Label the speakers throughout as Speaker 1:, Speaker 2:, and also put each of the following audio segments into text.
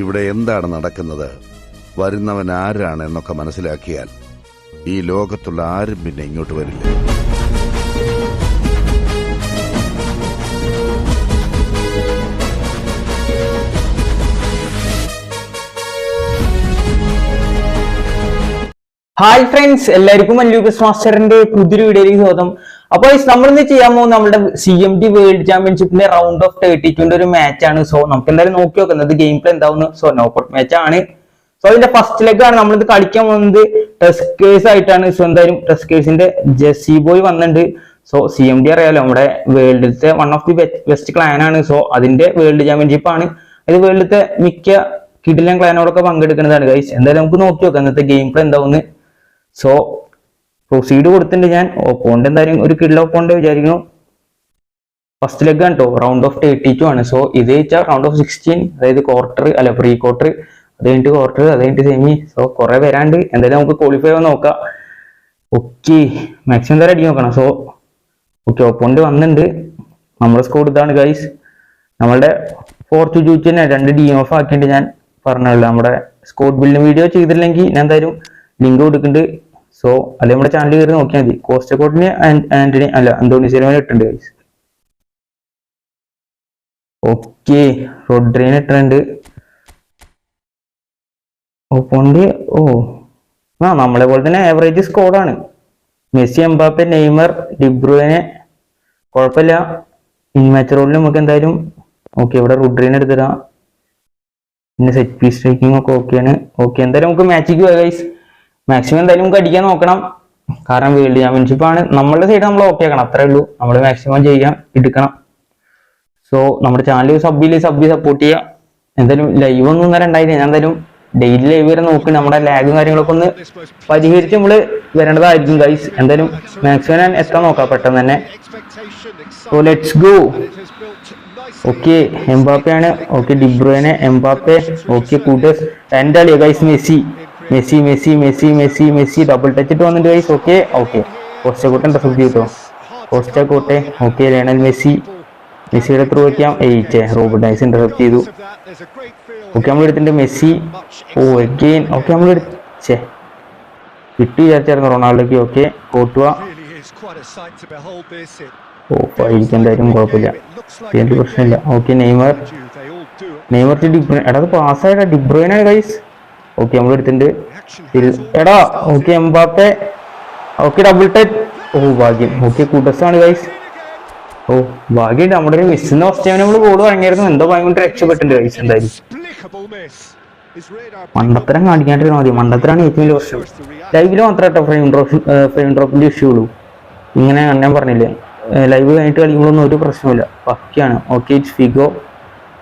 Speaker 1: ഇവിടെ എന്താണ് നടക്കുന്നത്? വരുന്നവൻ ആരാണ് എന്നൊക്കെ മനസ്സിലാക്കിയാൽ ഈ ലോകത്തുള്ള ആരും പിന്നെ ഇങ്ങോട്ട് വരില്ല.
Speaker 2: ഹായ് ഫ്രണ്ട്സ് എല്ലാവർക്കും മല്ലൂക്കസ് മാസ്റ്ററിന്റെ പുതിയൊരു വീഡിയോയിലേക്ക് സ്വാഗതം. അപ്പോൾ നമ്മൾ ഇന്ന് ചെയ്യാൻ പോകുന്ന നമ്മുടെ സി എം ടി വേൾഡ് ചാമ്പ്യൻഷിപ്പിന്റെ റൗണ്ട് ഓഫ് തേർട്ടി ടുവിന്റെ ഒരു മാച്ച് ആണ്. സോ നമുക്ക് എന്തായാലും നോക്കി നോക്കുന്നത് ഗെയിം പ്ലേ എന്താവുന്നു? സോ നോക്കൗട്ട് മാച്ച് ആണ്. സോ അതിന്റെ ഫസ്റ്റ് ലെഗ് ആണ്. നമ്മളിത് കളിക്കാൻ പോകുന്നത് ടെസ്കേഴ്സ് ആയിട്ടാണ്. സോ എന്തായാലും ടെസ്കേഴ്സിന്റെ ജെസ്സി ബോയ് വന്നിട്ടുണ്ട്. സോ സി എം ഡി അറിയാലോ നമ്മുടെ വേൾഡിലത്തെ one of the best clan ആണ്. സോ അതിന്റെ വേൾഡ് ചാമ്പ്യൻഷിപ്പ് ആണ്. അത് വേൾഡിലത്തെ മിക്ക കിടിലൻ ക്ലാനോടൊക്കെ പങ്കെടുക്കുന്നതാണ് ഗൈസ് എന്തായാലും നമുക്ക് നോക്കി നോക്കാം ഇന്നത്തെ ഗെയിം പ്ലേ എന്താവുന്നു. സോ പ്രൊസീഡ് കൊടുത്തിട്ടുണ്ട് ഞാൻ. പോണ്ട് എന്തായാലും ഒരു കിലോ പോണ്ട് വിചാരിക്കുന്നു. ഫസ്റ്റ് ലെഗ് ആണ് കേട്ടോ റൗണ്ട് ഓഫ് തേർട്ടി ടു ആണ്. സോ ഇത് വെച്ചാൽ റൗണ്ട് ഓഫ് സിക്സ്റ്റീൻ അതായത് ക്വാർട്ടർ അല്ല പ്രീ ക്വാർട്ടർ അത് കഴിഞ്ഞിട്ട് ക്വാർട്ടർ അത് കഴിഞ്ഞിട്ട് സെമി സോ കുറെ വരാണ്ട്. എന്തായാലും നമുക്ക് ക്വാളിഫൈ ആവാൻ നോക്കാം. ഓക്കെ മാക്സിമം എന്തായാലും അടി നോക്കണം. സോ ഓക്കെ ഓപ്പോണ്ട് വന്നിട്ടുണ്ട്. നമ്മുടെ സ്കോർ ഇതാണ് ഗൈസ് നമ്മളുടെ ഫോർത്ത് ജൂച്ച് തന്നെ രണ്ട് ഡി ഓഫ് ആക്കിയിട്ട് ഞാൻ പറഞ്ഞല്ലോ. നമ്മുടെ സ്കോർ ബിൽഡിംഗ് വീഡിയോ ചെയ്തില്ലെങ്കിൽ ഞാൻ എന്തായാലും ലിങ്ക് കൊടുക്കുന്നുണ്ട്. സോ അല്ലെങ്കിൽ നമ്മുടെ ചാനൽ കയറി നോക്കിയാൽ മതി. കോസ്റ്റക്കോട്ടിന് ആന്റണി അല്ല അന്തോണി സിനിമ ഇട്ടുണ്ട് ഗൈസ് ഓക്കെ റോഡ്രീനെ ഇട്ടുണ്ട് ഓപ്പോണ്ട് ഓ ആ നമ്മളെ പോലെ തന്നെ ആവറേജ് സ്കോഡാണ് മെസ്സി എംബാപ്പെ നെയ്മർ ഡിബ്രുവിനെ കുഴപ്പമില്ല. ഇൻമാച്ച് റോളിൽ നമുക്ക് എന്തായാലും ഓക്കെ ഇവിടെ റുഡ്രീനെ എടുത്തിടാം. പിന്നെ സെറ്റ് പീസ് സ്ട്രൈക്കിംഗ് ഒക്കെ ഓക്കെയാണ് ഓക്കെ എന്തായാലും നമുക്ക് മാച്ചിക്ക് പോയി ഗൈസ് മാക്സിമം എന്തായാലും നമുക്ക് അടിക്കാൻ നോക്കണം. കാരണം വേൾഡ് ചാമ്പ്യൻഷിപ്പ് ആണ് നമ്മളുടെ സൈഡ് നമ്മൾ ഓക്കെ ആക്കണം. അത്രേ ഉള്ളൂ. നമ്മൾ മാക്സിമം ചെയ്യാം. എടുക്കണം. സോ നമ്മുടെ ചാനൽ സബ്ബിൽ സബ് സപ്പോർട്ട് ചെയ്യുക എന്തായാലും ലൈവ് ഒന്നും ഇന്നലെ ഉണ്ടായില്ല. ഞാൻ എന്തായാലും ഡെയിലി ലൈവ് വരെ നോക്കി. നമ്മുടെ ലാഗും കാര്യങ്ങളൊക്കെ ഒന്ന് പരിഹരിച്ച് നമ്മൾ വരേണ്ടതായിരിക്കും ഗൈസ് എന്തായാലും മാക്സിമം ഞാൻ എത്താൻ നോക്കാം. പെട്ടെന്ന് തന്നെ. സോ ലെറ്റ്സ് ഗോ ഓക്കെ എംബാപ്പയാണ്. Okay ഡിബ്രോയിനെ Mbappe. ഓക്കെ കൂട്ടേഴ്സ് എന്റെ കളിയാ guys Messi. Messi Messi Messi Messi Messi. Double touch ഇട്ട് വന്നിട്ട് ഗൈസ് ഓക്കെ ഓക്കെ കോസ്റ്റക്കോട്ടെ റെസിപ്റ്റ് കിട്ടോ കോസ്റ്റക്കോട്ടെ ഓക്കെ ലേണൽ മെസ്സി. മെസ്സിയുടെ ത്രൂ വയ്ക്കാം എയ്ച്ചേ റോബർട്ട് നൈസ് ഇന്റർസെപ്റ്റ് ചെയ്തു. ഓക്കെ നമ്മൾ എടുത്തിട്ടുണ്ട് മെസ്സി. ഓ എഗെയിൻ ഓക്കെ നമ്മൾ എടുത്തേ കിട്ടി വിചാരിച്ചായിരുന്നു റൊണാൾഡോക്ക് ഓക്കെ കോട്ടുക ഓ എന്തായാലും കുഴപ്പമില്ല. പ്രശ്നമില്ല. Okay Neymar. നെയ്മർ എടാ അത് പാസ്സായടാ ഡിബ്രോയിനാണ് ഗൈസ് ഓക്കെ നമ്മൾ എടുത്തിട്ടുണ്ട്. എടാ okay Mbappe. Okay double touch ഓ ഭാഗ്യം. ഓക്കെ കൂട്ടസാണ് ഗൈസ് ഓ ഭാഗ്യം നമ്മുടെ ഒരു മിസ്സിന്റെ ഫസ്റ്റ് ടൈം നമ്മൾ ഗോൾ വാങ്ങിയായിരുന്നു. എന്തോ ഭയങ്കര രക്ഷപ്പെട്ടിട്ടുണ്ട് ഗൈസ് എന്തായാലും. മണ്ടത്തരം കാണിക്കാണ്ടിരുന്നാൽ മതി. മണ്ടത്തരാണ് ഏറ്റവും വലിയ പ്രശ്നം. ലൈവിൽ മാത്രമേ കേട്ടോ ഫ്രെയിം ഡ്രോപ്പ് ഫ്രെയിം ഡ്രോപ്പിന്റെ ഇഷ്യൂ ഉള്ളൂ. ഇങ്ങനെ ഞാൻ പറഞ്ഞില്ലേ? ലൈവ് കഴിഞ്ഞിട്ട് കളിക്കുമ്പോഴൊന്നും ഒരു പ്രശ്നമില്ല പക്കയാണ്. Okay it's Figo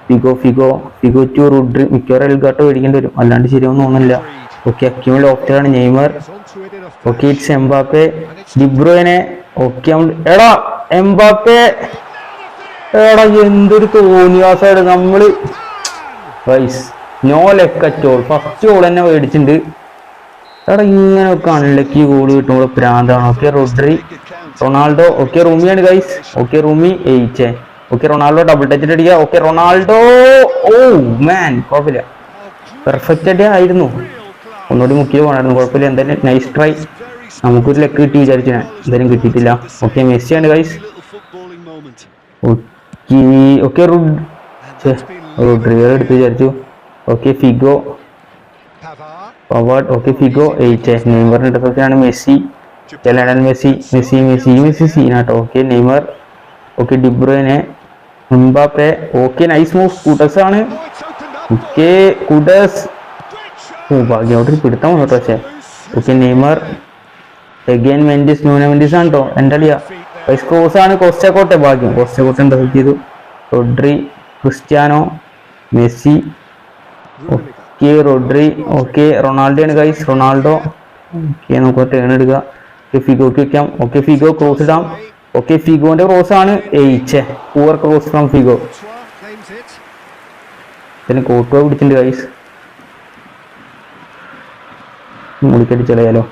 Speaker 2: Figo Figo Figo to Rodri മിക്കവാറും എൽഗാട്ടോ മേടിക്കേണ്ടി വരും. അല്ലാണ്ട് ശരിയൊന്നും തോന്നുന്നില്ല. ഓക്കെ അക്യൂമിൽ ഓപ്റ്ററാണ് Neymar okay it's Mbappe De Bruyne okay എടാ എംബാപ്പെ എടാ എന്തൊരു തോന്നിയാസാണ് നമ്മൾ. വൈസ് നോ ലെക്കറ്റോൾ ഫസ്റ്റ് ഗോൾ തന്നെ മേടിച്ചിട്ടുണ്ട്. എടാ ഇങ്ങനെ ഒക്കെ അൺലക്കി ഗോൾ കിട്ടുമ്പോൾ പ്രാന്താണ്. Okay Rodri Ronaldo. ഓക്കെ റൂമിയാണ് ഗൈസ് ഓക്കെ റൂമി എയ്ച്ചേ ഓക്കെ റൊണാൾഡോ ഡബിൾ ടച്ച് അടിക്കുക. ഓക്കെ റൊണാൾഡോ ഓ മാൻ കുഴപ്പമില്ല. പെർഫെക്റ്റ് അടി ആയിരുന്നു. ഒന്നുകൂടി മുക്കിയ പോകണമായിരുന്നു കുഴപ്പമില്ല. എന്തായാലും നൈസ് ട്രൈ നമുക്കൊരു ലെക്ക് കിട്ടി വിചാരിച്ചു ഞാൻ. എന്തായാലും കിട്ടിയിട്ടില്ല. ഓക്കെ മെസ്സിയാണ് ഗൈസ് ഓക്കെ ഓക്കെ റോഡ്രിഗർ എടുത്ത് വിചാരിച്ചു. Okay Figo. Pavard okay Figo. Eight നെയ്മറിന്റെ അടുത്തൊക്കെയാണ് Messi. Messi Messi Messi Messi സീനാട്ടോ. Okay Neymar. Okay De Bruyne Mbappe okay nice move Kudus ആണ്. Okay Kudus. ഓ ഭാഗ്യം അവിടെ പിടുത്തം വന്നു പക്ഷേ. Okay Neymar. Again Mendes Nuno Mendes ആണ് കേട്ടോ എന്റെ അളിയ. വൈസ് ക്രോസ് ആണ് കോസ്റ്റക്കോട്ടെ ഭാഗ്യം. കോസ്റ്റക്കോട്ടെ എന്താ ചെയ്തു Rodri Cristiano Messi. Okay Rodri. Okay Ronaldo ആണ് ഗൈസ് റൊണാൾഡോ. ഓക്കെ നമുക്ക് ടേൺ എടുക്കാം. ഫിഗോക്ക് വെക്കാം. ഓക്കെ ഫിഗോ ക്രോസ് ഇടാം. ഓക്കെ ഫിഗോന്റെ ക്രോസ് ആണ്. എയിച്ച് പൂവർ ക്രോസ് ഫ്രം ഫിഗോ. പിന്നെ കോട്ടുവ പിടിച്ചിട്ടുണ്ട് guys മുടിക്കടിച്ചളയാലോ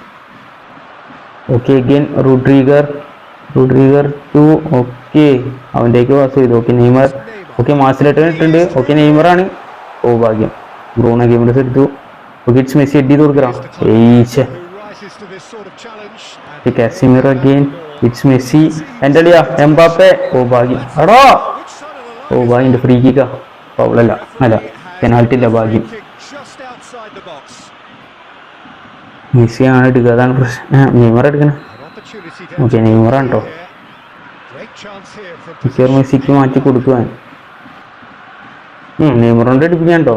Speaker 2: okay again Rudiger Rudiger to okay അവന്റെക്ക് pass ചെയ്തു. ഓക്കെ നെയ്മർ ഓക്കെ മാസിലേട്ടൻ ഇട്ടുണ്ട് ഓക്കെ നെയ്മറാണ് ഓ ഭാഗ്യം ബ്രൂണ ഗെയിമിന്റെ എടുത്തു. ഇറ്റ്സ് മെസ്സി എഡ് ചെയ്ത് കൊടുക്കണം ഏയ്ച്ചേ കാസിമിർ അഗെയിൻ ഇറ്റ്സ് മെസ്സി എന്റെ അളിയാ എംബാപ്പെ ഓ ഭാഗ്യം
Speaker 3: line?
Speaker 2: ഓ ഭാഗ്യന്റെ ഫ്രീ കിക്കാ പൗളല്ല അല്ല പെനാൽറ്റി ഇല്ല ഭാഗ്യം
Speaker 3: Kick just outside
Speaker 2: മെസ്സി ആണ് എടുക്കുക. അതാണ് പ്രശ്നം. നെയ്മർ എടുക്കണേ. ഓക്കെ നെയ്മറാണ് കേട്ടോ മിക്കവാറും മെസ്സിക്ക് മാറ്റി കൊടുക്കുവാൻ. നെയ്മറോണ്ട് എടുപ്പിക്കാൻ കേട്ടോ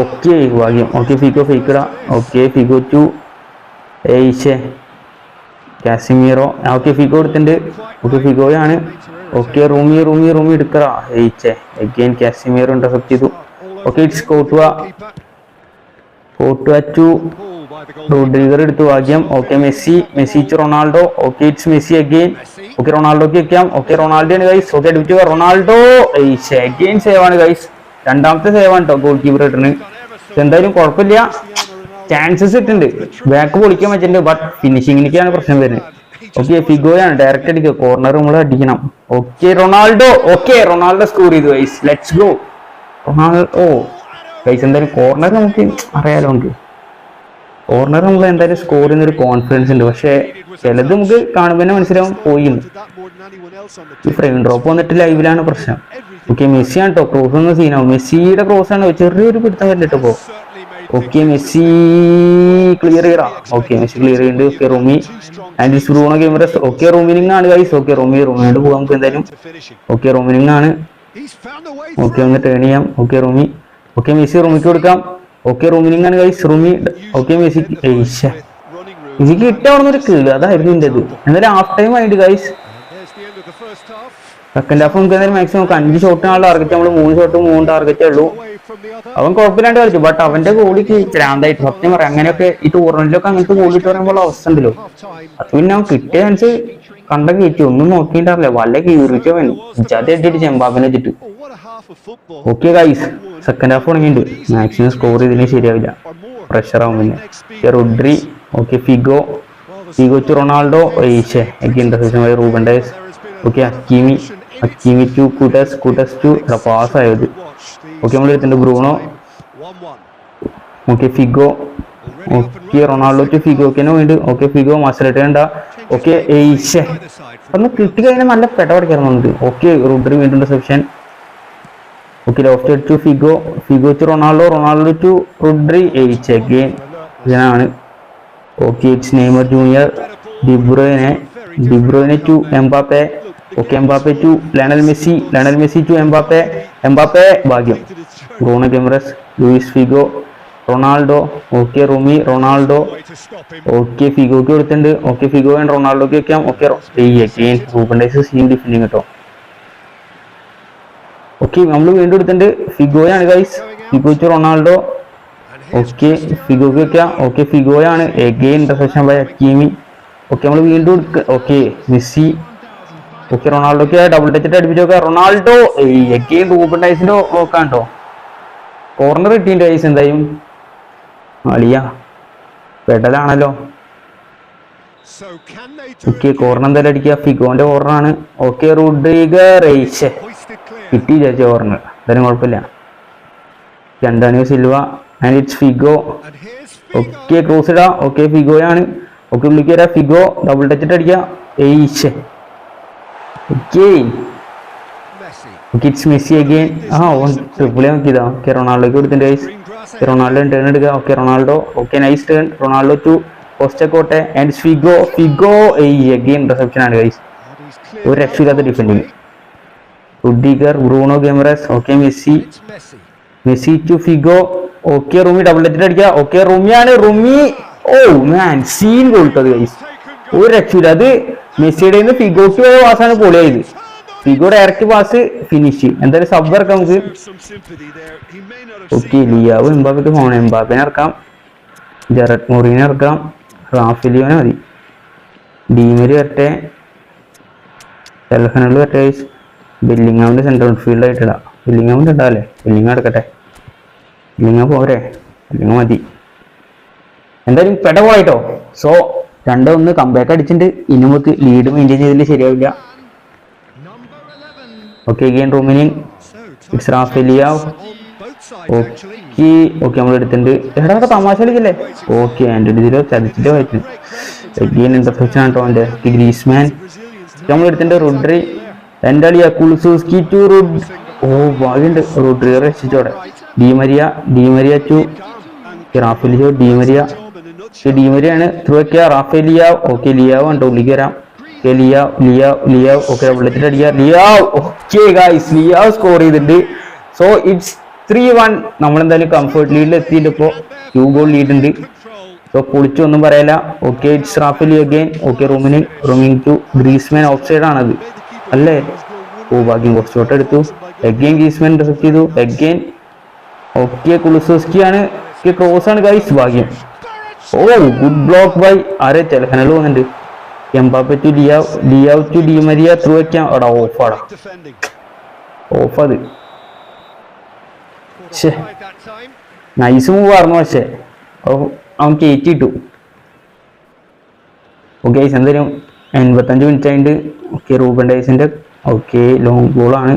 Speaker 2: ഓക്കെ ഭാഗ്യം. ഓക്കെ ഫിഗോ ഫേക്കടാ ഓക്കെ ഫിക്കോ ടു ഏയ്ഷേ കാസിമീറോ ഓക്കെ ഫിഗോ എടുത്തിട്ടുണ്ട് ഓക്കെ ഫിഗോയാണ് ഓക്കെ റൂമി റൂമി റൂമി എടുക്കറാ ഏയ്ച്ചേ അഗെയിൻ കാസിമീറോ ഇന്റർസെപ്റ്റ് ചെയ്തു. Okay it's Courtois. Courtois to Rudiger എടുത്തു ഭാഗ്യം okay Messi Messi to Ronaldo. Okay it's Messi again okay റൊണാൾഡോക്ക് വെക്കാം. ഓക്കെ റൊണാൾഡോ ആണ് ഗൈസ് ഓക്കെ അടുപ്പിച്ച് റൊണാൾഡോ അഗെയിൻ സേവ് ആണ് ഗൈസ് രണ്ടാമത്തെ സേവ് ആണ് കേട്ടോ ഗോൾ കീപ്പർ ഇട്ടിന്. എന്തായാലും കുഴപ്പമില്ല. ചാൻസസ് ഇട്ടുണ്ട് ബാക്ക് പൊളിക്കാൻ പറ്റുന്നുണ്ട് ബട്ട് ഫിനിഷിങ്ങിലേക്കാണ് പ്രശ്നം വരുന്നത്. ഓക്കെ ഫിഗോയാണ് ഡയറക്റ്റ് അടിക്കുക. കോർണർ നമ്മൾ അടിക്കണം. Okay Ronaldo. Okay Ronaldo score ചെയ്തു വൈസ് ലെറ്റ്സ് ഗോ റൊണാൾഡോ. ഗൈസ് എന്തായാലും കോർണർ നമുക്ക് അറിയാലോ ഉണ്ട് കോർണർ നമ്മൾ എന്തായാലും സ്കോർ ചെയ്യുന്ന ഒരു കോൺഫിഡൻസ് ഉണ്ട്. പക്ഷേ ചിലത് നമുക്ക് കാണുമ്പോൾ തന്നെ മനസ്സിലാവും
Speaker 3: the
Speaker 2: ഈ. ഫ്രെയിം ഡ്രോപ്പ് വന്നിട്ട് ലൈവിലാണ് പ്രശ്നം. ഓക്കെ മെസ്സിയാണ് കേട്ടോ ക്രോസ് ഒന്നും സീനാവും മെസ്സിയുടെ ക്രോസ് ആണ്. ചെറിയൊരു പിടുത്തം
Speaker 3: കണ്ടിട്ട് made
Speaker 2: ഓക്കെ മെസ്സി ക്ലിയർ ചെയ്യടാ. ഓക്കെ മെസ്സി ക്ലിയർ ചെയ്യുന്നുണ്ട് ഓക്കെ റൂമി. ആൻഡ് ബ്രൂണോ ഗെയിമറസ് ഓക്കെ റൂമിനിങ് ആണ് ഗൈസ് ഓക്കെ റൂമി റൂമിനോട് പോകാം നമുക്ക് എന്തായാലും. ഓക്കെ റൂമിനിങ് ആണ്. ഓക്കെ ഒന്ന് ടേൺ ചെയ്യാം. ഓക്കെ റൂമി. ഓക്കെ മെസ്സി റൂമിക്ക് കൊടുക്കാം. ഓക്കെ റൂമിനിങ് ആണ് ഗൈസ് റൂമി ഓക്കെ മെസ്സി. എനിക്ക് കിട്ടിയ ഒരു കീഴ് അതായിരുന്നു എന്റെ ഇത് എന്നാലും ഹാഫ് ടൈം ആയിട്ട് ഗൈസ് സെക്കൻഡ് ഹാഫ് നമുക്ക് എന്തായാലും മാക്സിമം അഞ്ച് ഷോട്ടിനാണ് ടാർഗറ്റ് നമ്മൾ മൂന്ന് ഷോട്ട് മൂന്ന് ടാർഗറ്റേ ഉള്ളൂ. അവൻ കുഴപ്പമില്ലാണ്ട് കളിച്ചു. ബട്ട് അവന്റെ ഗോളിക്ക് ഭ്രാന്തായിട്ട്. സത്യം പറയാം. അങ്ങനെയൊക്കെ ഈ ടൂർണമെന്റിലൊക്കെ അങ്ങനത്തെ ഗോളിട്ട് പറയുമ്പോൾ അവസ്ഥ ഉണ്ടല്ലോ. അത് പിന്നെ അവൻ കിട്ടിയ ചാൻസ് കണ്ട കയറ്റി. ഒന്നും നോക്കിയിട്ടാറില്ല വല്ല കീറിച്ചവൻ ജാതി അടിച്ചിട്ട് ചെമ്പാബിനെ വെച്ചിട്ട്. ഓക്കെ ഗൈസ് സെക്കൻഡ് ഹാഫ് തുടങ്ങിയിട്ടുണ്ട്. മാക്സിമം സ്കോർ ചെയ്തില്ലേ ശരിയാവില്ല. പ്രഷർ ആവും പിന്നെ. Rodri okay Figo Figo Ronaldo ഈശേ എനിക്ക് interception Ruben Dias. Okay Hakimi Hakimi to Kudus Kudus to pass ആയത്. ഓക്കെ നമ്മൾ എടുത്തിട്ടുണ്ട് Bruno
Speaker 3: 1-1.
Speaker 2: Okay Figo okay Ronaldo to ഫിഗോക്കിന് വേണ്ടി. ഓക്കെ ഫിഗോ മസലിട്ടേണ്ട ഓക്കെ
Speaker 3: side.
Speaker 2: ഒന്ന് കിട്ടി കഴിഞ്ഞാൽ നല്ല പെട നമുക്ക് ഓക്കെ റുഡ്രി വീണ്ടും reception okay loft to Figo Figo to Ronaldo Ronaldo to Rodri H again ഇതിനാണ് okay it's Neymar junior De Bruyne De Bruyne to Mbappe okay Mbappe to Lionel Messi Lionel Messi to Mbappe. Mbappe ഭാഗ്യം. Bruno Guimaraes Luis Figo Ronaldo. Okay റൂമി Ronaldo. Okay ഫിഗോക്ക് കൊടുത്തിട്ടുണ്ട്. Okay Figo and റൊണാൾഡോക്ക് വെക്കാം. Okay again Ruben Dias seem defending കേട്ടോ okay നമ്മൾ വീണ്ടും എടുത്തിട്ടുണ്ട് ഫിഗോയാണ് guys Figo to Ronaldo. Okay ഫിഗോക്ക് വെക്കാം. Okay ഫിഗോയാണ്. Again intersection by Hakimi okay നമ്മൾ വീണ്ടും എടുക്ക ഓക്കെ മെസ്സി. ഓക്കെ റൊണാൾഡോക്ക് ഡബിൾ ടച്ചിട്ട് അടിപ്പിച്ചു നോക്കുക റൊണാൾഡോ എക്കെയും റൂബൻ ഡൈസിന്റെ നോക്കാണ്ടോ കോർണർ കിട്ടിയിട്ടുണ്ട് ഗൈസ് എന്തായും? അളിയ പെടലാണല്ലോ. ഓക്കെ കോർണർ എന്തായാലും അടിക്കുക. ഫിഗോന്റെ കോർണറാണ് ഓക്കെ റുഡ്രിഗർ റേഷ്
Speaker 3: hoisted clear?
Speaker 2: കിട്ടി വിചാരിച്ച കോർണർ എന്തായാലും കുഴപ്പമില്ല. രണ്ടാണിയോ Silva and it's Figo. Okay ക്രൂസിഡ okay ഫിഗോയാണ്. ഓക്കെ വിളിക്കുക ഫിഗോ ഡബിൾ ടച്ചിട്ട് അടിക്കുക. ഏയ്ഷ് okay
Speaker 3: Messi.
Speaker 2: Okay Messi Messi again ആ ഓൺ ട്രിപ്പിൾ നോക്കിയതാ ഓക്കെ റൊണാൾഡോക്ക് കൊടുത്തിട്ട് ഗൈസ് റൊണാൾഡോ ടേൺ എടുക്കുക. Okay Ronaldo. Okay nice turn Ronaldo to Costacurta and Figo Figo ഏയ് അഗെയിൻ റിസപ്ഷൻ ആണ് ഗൈസ് ഒരു രക്ഷയില്ലാത്ത defending Rudiger Bruno Guimaraes okay Messi.
Speaker 3: Messi.
Speaker 2: Messi to Figo okay Rumi double ലെറ്റിൽ അടിക്കുക. Okay റൂമിയാണ് റൂമി. Oh man scene കൊടുത്തത് guys ഒരു രക്ഷയില്ല. അത് മെസ്സിയുടെ ഫിഗോക്ക് പോയ പാസ്സാണ് പൊളിയായത്. ഫിഗോ ഡയറക്റ്റ് പാസ് ഫിനിഷ് എന്തായാലും സബ് ഇറക്കാം നമുക്ക്. ഓക്കെ ലിയാവ് എംബാബിക്ക് ഫോൺ എംബാബിനെ ഇറക്കാം. ജെറഡ് മൊറീനെ ഇറക്കാം. റാഫിലിയോനെ മതി. ഡീമരി വരട്ടെ. സെൽഫനൽ വരട്ടെ. ബില്ലിങ്ങാമിന്റെ സെൻട്രൽ ഫീൽഡ് ആയിട്ടിടാ ബില്ലിങ്ങാമിന്റെ ഇടാല്ലേ ബില്ലിങ്ങ എടുക്കട്ടെ. ബില്ലിങ്ങ പോരെ. ബില്ലിങ്ങ മതി. എന്തായാലും പെട പോയിട്ടോ സോ രണ്ട് ഒന്ന് കമ്പാക്ക് അടിച്ചിട്ടുണ്ട് ഇനി നമുക്ക് ലീഡ് മെയിന്റെയിൻ ചെയ്തില്ല ശരിയാവില്ല.
Speaker 3: Number 11.
Speaker 2: ഓക്കെ ഗെയിൻ
Speaker 3: റൂമിനി സിക്സ് actually.
Speaker 2: ഓക്കെ ഓക്കെ നമ്മൾ എടുത്തിട്ടുണ്ട്. എടാ നമുക്ക് തമാശ കളിക്കല്ലേ? ഓക്കെ എന്റെ ഇതിലോ ചതിച്ചിട്ട് പോയിട്ട് എഗെയിൻ ഇന്റർസെപ്ഷൻ ആട്ടോ എന്റെ ഗ്രീസ്മാൻ നമ്മൾ എടുത്തിട്ടുണ്ട് റുഡ്രി എന്റെ അളിയ കുളുസൂസ്കി ടു റുഡ് ഓ ഭാഗ്യണ്ട് റുഡ്രി രക്ഷിച്ചോടെ Di Maria Di Maria to Rafael Leao Di Maria ഡിമരിയാണ് through ഒക്കെ ലിയാവ് ഓക്കെ ലിയാവ് ഉണ്ട്. ഉള്ളിക്ക് വരാം ലിയാവ് ലിയാവ് ലിയാവ്. ഓക്കെ ബുള്ളറ്റിൽ അടിക്കുക. Leao. Okay guys Leao score ചെയ്തിട്ടുണ്ട്. സോ ഇറ്റ്സ് ത്രീ വൺ നമ്മൾ എന്തായാലും കംഫർട്ട് ലീഡിൽ എത്തിയിട്ട് ഇപ്പോൾ ടു ഗോൾ ലീഡ് ഉണ്ട്. സോ പൊളിച്ചു ഒന്നും പറയല okay it's Rafael again okay റൂമിന് റൂമിങ് ടു ഗ്രീസ്മാൻ ഓഫ് സൈഡ് ആണത്. അല്ലേ? ഓ ഭാഗ്യം കുറച്ച് ഷോട്ട് എടുത്തു. എഗെയിൻ ഗ്രീസ്മാൻ ഇന്റർസെപ്റ്റ് ചെയ്തു. എഗെയിൻ ഓക്കെ കുളുസോസ്കി ആണ് ക്രോസ് ആണ് ഗൈസ് ഭാഗ്യം. ഓ ഗുഡ് ബ്ലോക്ക് ബൈ ആരെ ചെലഹനൽ പോകുന്നുണ്ട് Mbappe to Leao Leao to Di Maria through വെക്കാം എടാ ഓഫ് ആടാ.
Speaker 3: Defending.
Speaker 2: ഓഫ് അത്. നൈസ് മൂവ് ആയിരുന്നു പക്ഷേ. അവൻ കയറ്റിട്ടു ഓക്കെ എന്തായാലും എൺപത്തഞ്ച് മിനിറ്റ് ആയിട്ട് ഓക്കെ റൂബൻ ഡൈസിന്റെ ഓക്കെ ലോങ് ബോളാണ്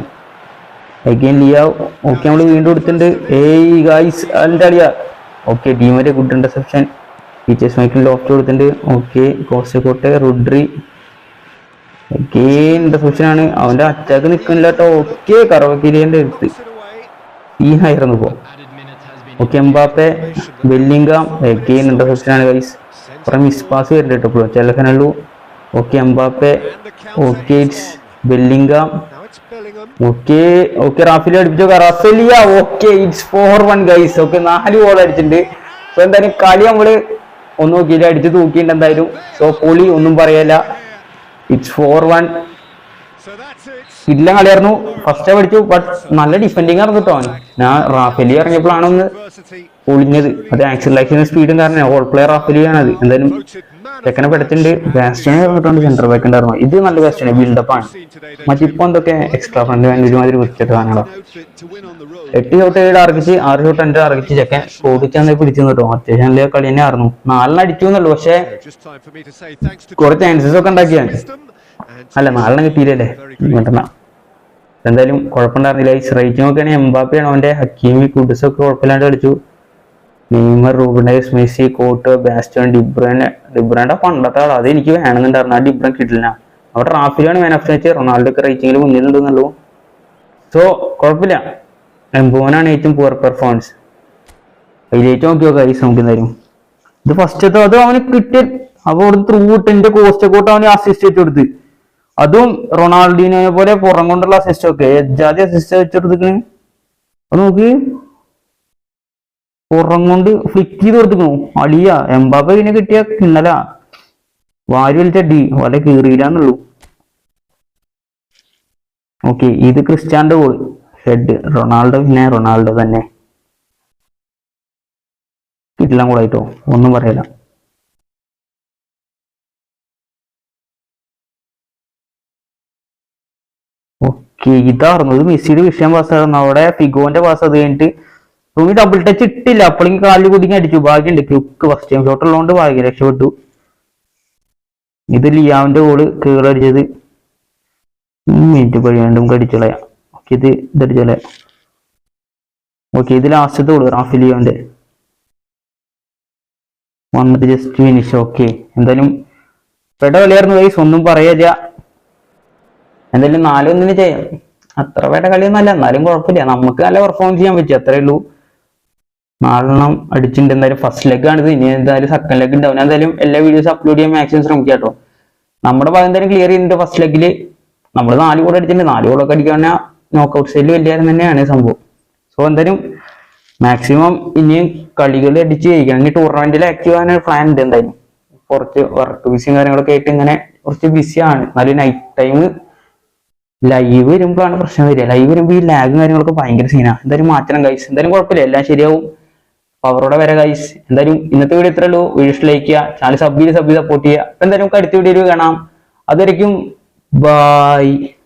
Speaker 2: അഗൈൻ ലിയാവ് ഓക്കെ നമ്മൾ വീണ്ടും എടുത്തിട്ടുണ്ട് ഏയ് ഗായ്സ് എന്റെ അളിയ ഓക്കെ ടീമിന്റെ ഗുഡ് ഇന്റർസെപ്ഷൻ ടീച്ചേഴ്സ് മൈക്കിൾ ലോഫ്റ്റ് കൊടുത്തിട്ടുണ്ട്. Okay Costacurta Rodri again interception ആണ്. അവന്റെ അറ്റാക്ക് നിൽക്കുന്നില്ല കേട്ടോ ഓക്കെ കറവക്കിരിയന്റെ അടുത്ത്.
Speaker 3: ഈ away.
Speaker 2: സീനായിരുന്നു okay Mbappe Bellingham again interception ആണ് ഗൈസ് കുറെ മിസ് പാസ് വരുന്നുണ്ട് കേട്ടോ ഇപ്പോൾ ചെലക്കനുള്ളൂ okay Mbappe. Okay
Speaker 3: Bellingham.
Speaker 2: Okay okay റാഫിലി അടിപ്പിച്ചോ. റഫേലിയ okay it's four one guys okay നാല് ഗോൾ അടിച്ചിട്ടുണ്ട്. സോ എന്തായാലും കളി നമ്മൾ ഒന്ന് നോക്കിയില്ല അടിച്ച് തൂക്കിയിട്ടുണ്ട് എന്തായാലും. സോ പൊളി ഒന്നും പറയല്ല. It's four one. ഇല്ല കളിയായിരുന്നു. ഫസ്റ്റ് പഠിച്ചു ബട്ട് നല്ല ഡിഫെൻഡിങ് ആണ് കേട്ടോ. ഞാൻ റാഫേലി ഇറങ്ങിയപ്പോഴാണ് ഒന്ന് ഒളിഞ്ഞത് അത് ആക്സിലറേഷൻ സ്പീഡും കാരണം ഓൾ പ്ലെയർ റാഫേലിയാണ് അത്. എന്തായാലും ചെക്കനെ പെടുത്തിണ്ട് ബാസ്റ്റനെ പറഞ്ഞിട്ടുണ്ട് സെന്റർ ബാക്ക് ഉണ്ടായിരുന്നു. ഇത് നല്ല ബാസ്റ്റാണ് ബിൽഡപ്പ് ആണ്. മറ്റിപ്പോ എന്തൊക്കെ എക്സ്ട്രാ ഫ്രണ്ട് വേണ്ടി മാതിരി വിളിച്ചിട്ട് കാണണം. എട്ട് ഷോട്ട് ഏഴ് അറക്കിച്ച് ആറ് ഷോട്ട് അഞ്ച് അറക്കിച്ച് ചെക്കൻ ഓടിച്ചാൽ പിടിച്ചു കേട്ടോ. അത്യാവശ്യം നല്ല കളി തന്നെ ആയിരുന്നു നാലിന് അടിച്ചു എന്നുള്ളൂ പക്ഷേ കുറെ ചാൻസസ് ഒക്കെ ഉണ്ടാക്കിയാണ് അല്ല നാലെണ്ണം കിട്ടിയില്ലല്ലേ? വേണ്ടണ എന്തായാലും കുഴപ്പമുണ്ടായിരുന്നില്ല. ഈ റേറ്റിംഗ് നോക്കുകയാണെങ്കിൽ എംബാപ്പിയാണ് അവന്റെ ഹക്കീമി കുഡ്സൊക്കെ കുഴപ്പമില്ലാണ്ട് കളിച്ചു. നെയ്മർ റൂബനൈസ് മെസ്സി കോട്ട് ബാസ്റ്റോൺ ഡിബ്രൻ ഡിബ്രന്റെ പണ്ടത്തെ ആൾ അത് എനിക്ക് വേണമെന്നുണ്ടായിരുന്നു. ആ ഡിബ്രൻ കിട്ടില്ല. അവിടെ റാഫിലാണ് മാൻ ഓഫ് മാച്ച് റൊണാൾഡോക്ക് റേറ്റിംഗിൽ മുന്നിലുണ്ടെന്നുള്ളൂ. സോ കുഴപ്പമില്ല. എംബോനാണ് ഏറ്റവും പുവർ പെർഫോമൻസ് അതിലേറ്റ് നോക്കി നോക്കാം ഈ നമുക്ക് എന്തായാലും. ഇത് ഫസ്റ്റ് അത് അവന് കിട്ടിയ അപ്പൊ അവിടുന്ന് ത്രൂ ഇട്ട് കോസ്റ്റ് കോട്ട് അവന് അസിസ്റ്റ് വെച്ച് കൊടുത്ത്. അതും റൊണാൾഡീനെ പോലെ പുറം കൊണ്ടുള്ള അസിസ്റ്റ് ഒക്കെ. ജാതി അസിസ്റ്റ് വെച്ചെടുത്തിക്കണ് അത് നോക്ക്. പുറം കൊണ്ട് ഫ്ലിക്ക് ചെയ്ത് കൊടുത്തിക്കണു അളിയ എംബാപ്പ ഇങ്ങനെ കിട്ടിയ കിണല വാരി വലിച്ച ഡി വല കീറിയില്ലാന്നുള്ളു. ഓക്കെ ഇത് ക്രിസ്ത്യാന്റെ ഗോൾ ഹെഡ് റൊണാൾഡോ പിന്നെ റൊണാൾഡോ തന്നെ. കിട്ടില്ല കൂടായിട്ടോ ഒന്നും പറയല ഓക്കെ ഇതായിരുന്നു ഇത് മെസ്സിയുടെ വിഷയം പാസ്സായിരുന്നു അവിടെ ഫിഗോന്റെ പാസ് അത് കഴിഞ്ഞിട്ട് റൂമി ഡബിൾ ടച്ച് ഇട്ടില്ല. അപ്പോഴേക്കും കാലിൽ കുടുങ്ങി അടിച്ചു. ഭാഗ്യമുണ്ട്. ക്യുക്ക് ഫസ്റ്റ് ടൈം ഷോട്ട് ഉള്ളതുകൊണ്ട് ഭാഗ്യം രക്ഷപ്പെട്ടു. ഇത് ലിയാവിന്റെ ഗോൾ കീറടിച്ചത് മിനിറ്റ് കഴിയാണ്ടും കടിച്ചളയാ ഓക്കെ ഇത് ഇതടിച്ചളയാ ഓക്കെ ഇത് ലാസ്റ്റത്തെ ഗോൾ ലിയാവിന്റെ വന്നിട്ട് ജസ്റ്റ് ഫിനിഷ് ഓക്കെ എന്തായാലും പെട കളിയായിരുന്നു വൈസ് ഒന്നും പറയാ എന്തായാലും നാലൊന്നിന് ചെയ്യാം. അത്ര വേണ്ട കളിയൊന്നും അല്ല. എന്നാലും കുഴപ്പമില്ല. നമുക്ക് നല്ല പെർഫോമൻസ് ചെയ്യാൻ പറ്റി. അത്രേ ഉള്ളൂ. നാലെണ്ണം അടിച്ചിട്ടുണ്ട്. എന്തായാലും ഫസ്റ്റ് ലെഗ് ആണിത്. ഇനി എന്തായാലും സെക്കൻഡ് ലെഗ് ഉണ്ടാവും. ഞാൻ എന്തായാലും എല്ലാ വീഡിയോസ് അപ്ലോഡ് ചെയ്യാൻ മാക്സിമം ശ്രമിക്കാം കേട്ടോ. നമ്മുടെ ഭാഗം എന്തായാലും ക്ലിയർ ചെയ്തിട്ടുണ്ട് ഫസ്റ്റ് ലെഗിൽ നമ്മൾ നാല് ഗോൾ അടിച്ചിട്ടുണ്ട്. നാല് ഗോളൊക്കെ അടിക്കാൻ നോക്കൗട്ട് സൈഡിൽ വലിയ തന്നെയാണ് സംഭവം. സോ എന്തായാലും മാക്സിമം ഇനിയും കളികൾ അടിച്ച് ജയിക്കണം. ഇനി ടൂർണമെന്റിൽ ആക്റ്റീവ് ആകാൻ പ്ലാൻ ഉണ്ട് എന്തായാലും. കുറച്ച് വർക്ക് ബിസിയും കാര്യങ്ങളൊക്കെ ആയിട്ട് ഇങ്ങനെ കുറച്ച് ബിസിയാണ് എന്നാലും നൈറ്റ് ടൈം ലൈവ് വരുമ്പോഴാണ് പ്രശ്നം വരിക. ലൈവ് വരുമ്പോൾ ഈ ലാഗും കാര്യങ്ങളൊക്കെ ഭയങ്കര സീനാണ് എന്തായാലും മാറ്റണം ഗൈസ് എന്തായാലും കുഴപ്പമില്ല. എല്ലാം ശരിയാവും. പവറോടെ വരെ ഗൈസ് എന്തായാലും ഇന്നത്തെ വീഡിയോ ഇത്രേ ഉള്ളൂ. വീഡിയോ ചെയ്യുക. ചാനൽ സബ് ചെയ്ത് സബ് ചെയ്ത് സപ്പോർട്ട് ചെയ്യുക. അപ്പൊ എന്തായാലും നമുക്ക് അടുത്ത വീഡിയോയിൽ കാണാം. അതുവരയ്ക്കും ബൈ